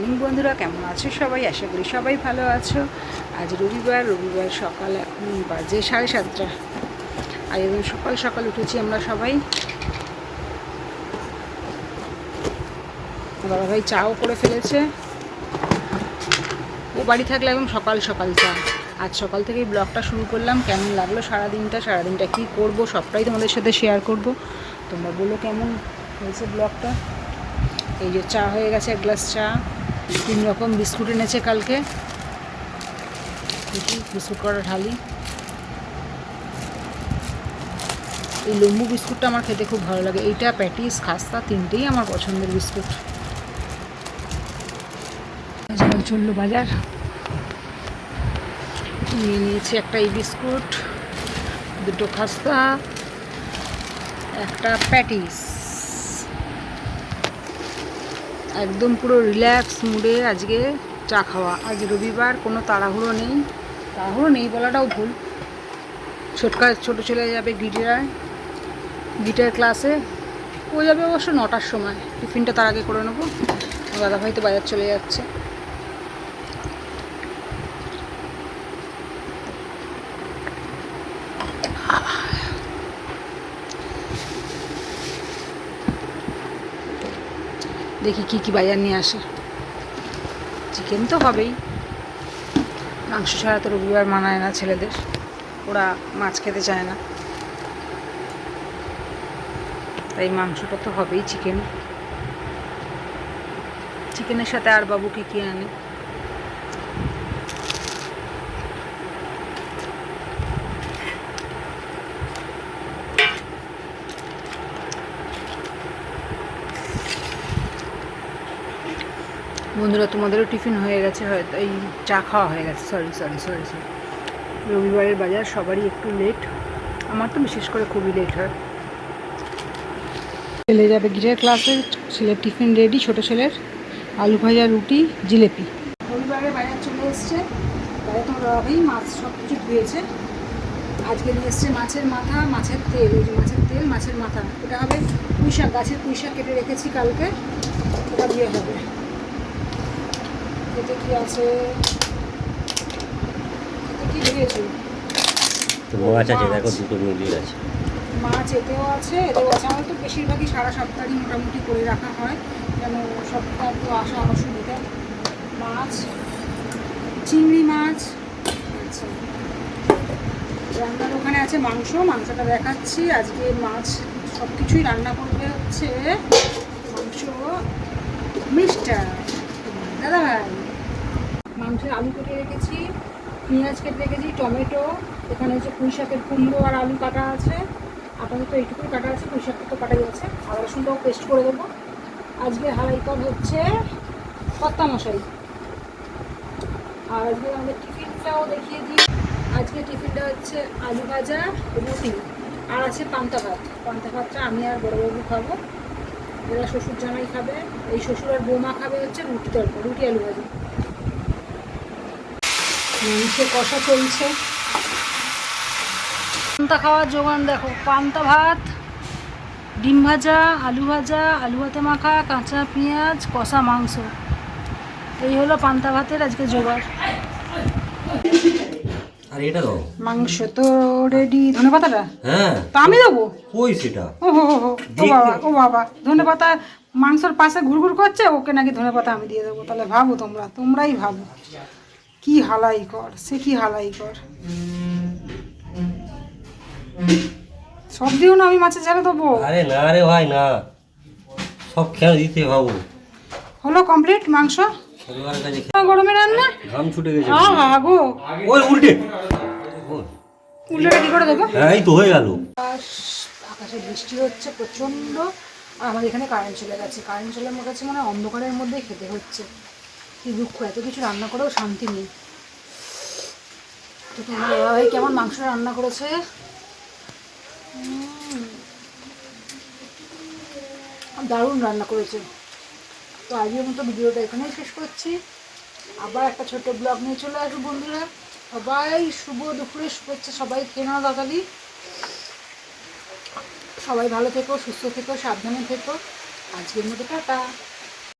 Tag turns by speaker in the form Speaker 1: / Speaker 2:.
Speaker 1: Morning বন্ধুরা, কেমন আছো সবাই? আশা করি সবাই ভালো আছো। আজ রবিবার রবিবার সকাল এখন বাজে সাড়ে সাতটা। আর একদম সকাল সকাল উঠেছি আমরা সবাই। বাবা দাদাভাই চাও করে ফেলেছে। ও বাড়ি থাকলে একদম সকাল সকাল চা। আজ সকাল থেকেই ব্লগটা শুরু করলাম। কেমন লাগল সারাদিনটা? সারাদিনটা কী করব? সবটাই তোমাদের সাথে শেয়ার করব। তোমরা বলো কেমন হয়েছে ব্লগটা? এই যে চা হয়ে গেছে, এক গ্লাস চা। তিন রকম বিস্কুট এনেছে কালকে। বিস্কুট করা ঢালি এই লম্বু বিস্কুটটা আমার খেতে খুব ভালো লাগে। এইটা প্যাটিস, খাস্তা, তিনটেই আমার পছন্দের বিস্কুট। চলল বাজার। নিয়ে নিয়েছি একটা এই বিস্কুট, দুটো খাস্তা, একটা প্যাটিস। একদম পুরো রিল্যাক্স মুডে আজকে চা খাওয়া। আজ রবিবার, কোনো তাড়াহুড়ো নেই। তাড়াহুড়ো নেই বলাটাও ভুল। ছোটকা, ছোটো চলে যাবে গিটার গিটার ক্লাসে ও যাবে অবশ্য নটার সময়। টিফিনটা তার আগে করে নেব। দাদাভাই তো বাজার চলে যাচ্ছে। দেখি কি কি বাজার নিয়ে আসে। চিকেন তো হবেই। মাংস ছাড়া তো রবিবার মানায় না ছেলেদের। ওরা মাছ খেতে চায় না। তাই মাংসটা তো হবেই চিকেন চিকেনের সাথে আর বাবু কি কি আনে? বন্ধুরা, তোমাদেরও টিফিন হয়ে গেছে, হয়তো এই চা খাওয়া হয়ে গেছে। সরি সরি সরি সরি রবিবারের বাজার সবারই একটু লেট আমার তো বিশেষ করে খুবই লেট হয়। ছেলে যাবে গিটার ক্লাসে, ছেলের টিফিন রেডি ছোটো ছেলের আলু ভাজা, রুটি, জিলেপি। রবিবারের বাজার চলে এসছে। বাজার তোমার বাবাই মাছ সব কিছু ধুয়েছে। আজকে নিয়ে এসছে মাছের মাথা, মাছের তেল ওই যে মাছের তেল, মাছের মাথা। এটা হবে পুঁই শাক, গাছের পুঁই শাক কেটে রেখেছি কালকে। ওটা দিয়ে হবে। এতে কি আছে? কি দিয়েছ?
Speaker 2: তো মাছ আছে দেখো দুটো মিলিয়ে আছে।
Speaker 1: মাছ এতেও আছে এতেও আছে। আমার তো বেশিরভাগই সারা সপ্তাহই মোটামুটি করে রাখা হয়। যেন সপ্তাহ তো আসা অসুবিধা মাছ। চিংড়ি মাছ। আচ্ছা। রান্নার ওখানে আছে মাংস। মাংসটা দেখাচ্ছি। আজকে মাছ সব কিছুই রান্না করবে হচ্ছে মাংস মাংসের আলু কেটে রেখেছি, পেঁয়াজ কেটে রেখেছি, টমেটো, এখানে হচ্ছে পুঁই শাকের কুমড়ো আর আলু কাটা আছে। আপাতত এইটুকুই কাটা আছে, পুঁই শাকটা তো কাটাই আছে। আদা রসুনটাও পেস্ট করে দেবো। আজকে হারাইকর হচ্ছে কত্তা মশাই আর আজকে আমাদের টিফিনটাও দেখিয়ে দিই। আজকে টিফিনটা হচ্ছে আলু ভাজা, রুটি আর আছে পান্তা ভাত। পান্তা ভাতটা আমি আর বড়োবাবু খাব। এরা শ্বশুর জামাই খাবে। এই শ্বশুর আর বৌমা খাবে হচ্ছে রুটি তরকা রুটি আলু ভাজা। মাংসের কষা চলছে। পান্তা খাওয়ার জোগান দেখো। পান্তা ভাত ডিম ভাজা আলু ভাজা আলু ভাতে মাখা কাঁচা পেঁয়াজ কষা মাংস। এই হলো পান্তা ভাতের আজকে জোগাড়
Speaker 2: আর এটা দাও।
Speaker 1: মাংস তো রেডি ধনে পাতাটা
Speaker 2: হ্যাঁ।
Speaker 1: তা আমি দেবো?
Speaker 2: কই সেটা?
Speaker 1: ও হো হো হো, ও বাবা ও বাবা। ধনে পাতা মাংসর পাশে ঘুরঘুর করছে ওকে নাকি ধনে পাতা আমি দিয়ে দেবো? তাহলে ভাবো তোমরা তোমরাই ভাবো। কি হালাই কর সে কি হালাই কর? সব দিও না আমি মাছের ঝালে দেবো।
Speaker 2: আরে না রে ভাই না। সব খেয়ে দিতে ভাবো।
Speaker 1: হলো কমপ্লিট মাংস? গরমে রান্না?
Speaker 2: ঘাম ছুটে গেছে।
Speaker 1: আহা গো।
Speaker 2: ওই উল্টে।
Speaker 1: উল্টোটা কি করে দেবো?
Speaker 2: হ্যাঁ এই তো হয়ে গেল।
Speaker 1: আকাশে বৃষ্টি হচ্ছে প্রচণ্ড। আর আমাদের এখানে কারেন্ট চলে গেছে। কারেন্ট চলে কাছে মনে হয় অন্ধকারের মধ্যেই খেতে হচ্ছে। কি দুঃখ, এত কিছু রান্না করেও শান্তি নেই। তো তোমার ভাই কেমন মাংস রান্না করেছে? দারুণ রান্না করেছে। তো আজকের মতো ভিডিওটা এখানেই শেষ করছি। আবার একটা ছোট্ট ব্লগ নিয়ে চলে আসব বন্ধুরা। সবাই শুভ দুপুরে, শুভেচ্ছা সবাই। খেয়ে নাও তাড়াতাড়ি। সবাই ভালো থেকো, সুস্থ থেকো, সাবধানে থেকো। আজকের মতো টাটা।